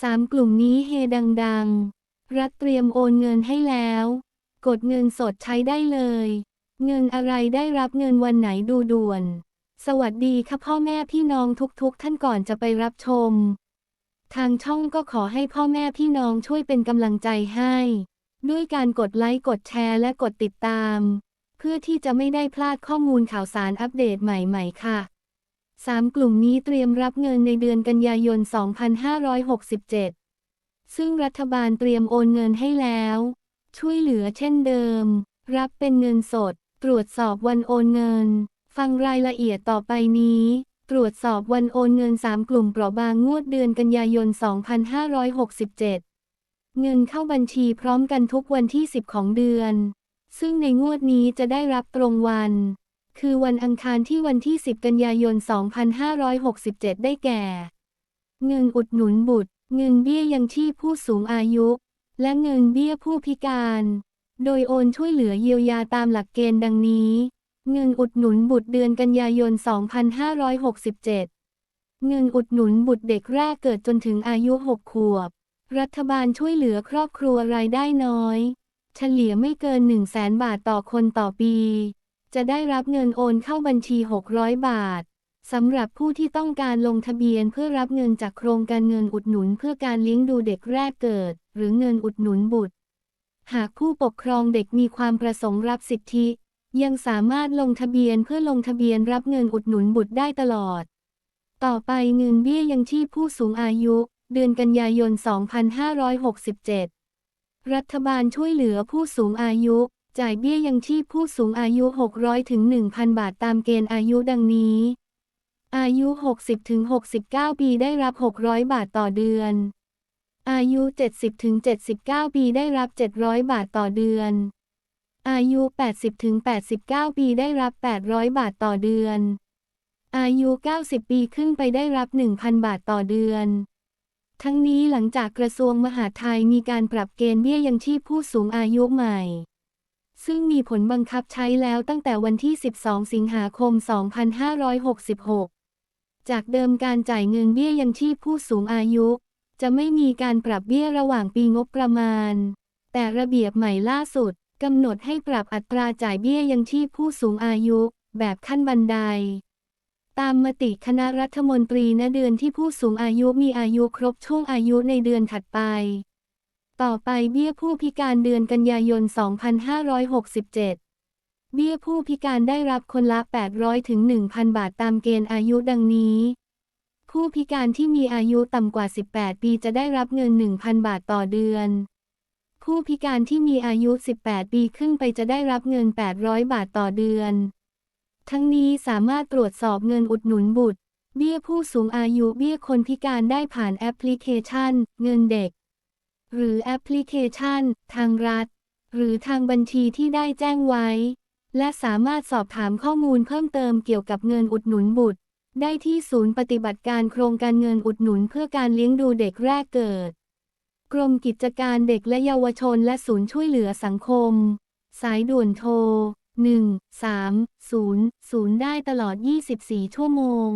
สามกลุ่มนี้เฮดังๆ รัฐเตรียมโอนเงินให้แล้ว กดเงินสดใช้ได้เลย เงินอะไรได้รับเงินวันไหนดูด่วน สวัสดีค่ะพ่อแม่พี่น้องทุกๆ ท่านก่อนจะไปรับชม ทางช่องก็ขอให้พ่อแม่พี่น้องช่วยเป็นกำลังใจให้ ด้วยการกดไลค์กดแชร์และกดติดตาม เพื่อที่จะไม่ได้พลาดข้อมูลข่าวสารอัปเดตใหม่ๆ ค่ะ สามกลุ่มนี้เตรียมรับเงินในเดือนกันยายน 2567 ซึ่งรัฐบาลเตรียมโอนเงินให้แล้ว ช่วยเหลือเช่นเดิม รับเป็นเงินสด ตรวจสอบวันโอนเงิน ฟังรายละเอียดต่อไปนี้ ตรวจสอบวันโอนเงิน 3 กลุ่มเปราะบางงวดเดือนกันยายน 2567 เงินเข้าบัญชีพร้อมกันทุกวันที่ 10 ของเดือน ซึ่งในงวดนี้จะได้รับตรงวัน คือวันอังคารที่วันที่ 10 กันยายน 2567 ได้แก่ เงินอุดหนุนบุตร เงินเบี้ยยังชีพผู้สูงอายุ และเงินเบี้ยผู้พิการ โดยโอนช่วยเหลือเยียวยาตามหลักเกณฑ์ดังนี้ เงินอุดหนุนบุตรเดือนกันยายน 2567 เงินอุดหนุนบุตรเด็กแรกเกิดจนถึงอายุ 6 ขวบ รัฐบาลช่วยเหลือครอบครัวรายได้น้อย เฉลี่ยไม่เกิน 1 0 0 0 0แสนบาทต่อคนต่อปี จะได้รับเงินโอนเข้าบัญชี 600 บาทสำหรับผู้ที่ต้องการลงทะเบียนเพื่อรับเงินจากโครงการเงินอุดหนุนเพื่อการเลี้ยงดูเด็กแรกเกิด หรือเงินอุดหนุนบุตร หากผู้ปกครองเด็กมีความประสงค์รับสิทธิ ยังสามารถลงทะเบียนเพื่อลงทะเบียนรับเงินอุดหนุนบุตรได้ตลอด ต่อไปเงินเบี้ยยังชีพผู้สูงอายุ เดือนกันยายน 2567 รัฐบาลช่วยเหลือผู้สูงอายุ จ่ายเบี้ยยังชีพผู้สูงอายุ 600 ถึง 1,000 บาทตามเกณฑ์อายุดังนี้ อายุ 60 ถึง 69 ปีได้รับ 600 บาทต่อเดือน อายุ 70 ถึง 79 ปีได้รับ 700 บาทต่อเดือน อายุ 80 ถึง 89 ปีได้รับ 800 บาทต่อเดือน อายุ 90 ปีขึ้นไปได้รับ 1,000 บาทต่อเดือนทั้งนี้หลังจากกระทรวงมหาดไทยมีการปรับเกณฑ์เบี้ยยังชีพผู้สูงอายุใหม่ ซึ่งมีผลบังคับใช้แล้วตั้งแต่วันที่ 12 สิงหาคม 2566 จากเดิมการจ่ายเงินเบี้ยยังชีพผู้สูงอายุ จะไม่มีการปรับเบี้ยระหว่างปีงบประมาณ แต่ระเบียบใหม่ล่าสุดกำหนดให้ปรับอัตราจ่ายเบี้ยยังชีพผู้สูงอายุ แบบขั้นบันได ตามมติคณะรัฐมนตรีณเดือนที่ผู้สูงอายุมีอายุครบช่วงอายุในเดือนถัดไป ต่อไปเบี้ยผู้พิการเดือนกันยายน 2567 เบี้ยผู้พิการได้รับคนละ 800 ถึง 1,000 บาทตามเกณฑ์อายุดังนี้ ผู้พิการที่มีอายุต่ำกว่า 18 ปีจะได้รับเงิน 1,000 บาทต่อเดือน ผู้พิการที่มีอายุ 18 ปีขึ้นไปจะได้รับเงิน 800 บาทต่อเดือน ทั้งนี้สามารถตรวจสอบเงินอุดหนุนบุตร เบี้ยผู้สูงอายุเบี้ยคนพิการได้ผ่านแอปพลิเคชัน เงินเด็ก หรือแอปพลิเคชัน ทางรัฐ หรือทางบัญชีที่ได้แจ้งไว้ และสามารถสอบถามข้อมูลเพิ่มเติมเกี่ยวกับเงินอุดหนุนบุตร ได้ที่ศูนย์ปฏิบัติการโครงการเงินอุดหนุนเพื่อการเลี้ยงดูเด็กแรกเกิด กรมกิจการเด็กและเยาวชนและศูนย์ช่วยเหลือสังคม สายด่วนโทร 1 3 0 0 ได้ตลอด 24 ชั่วโมง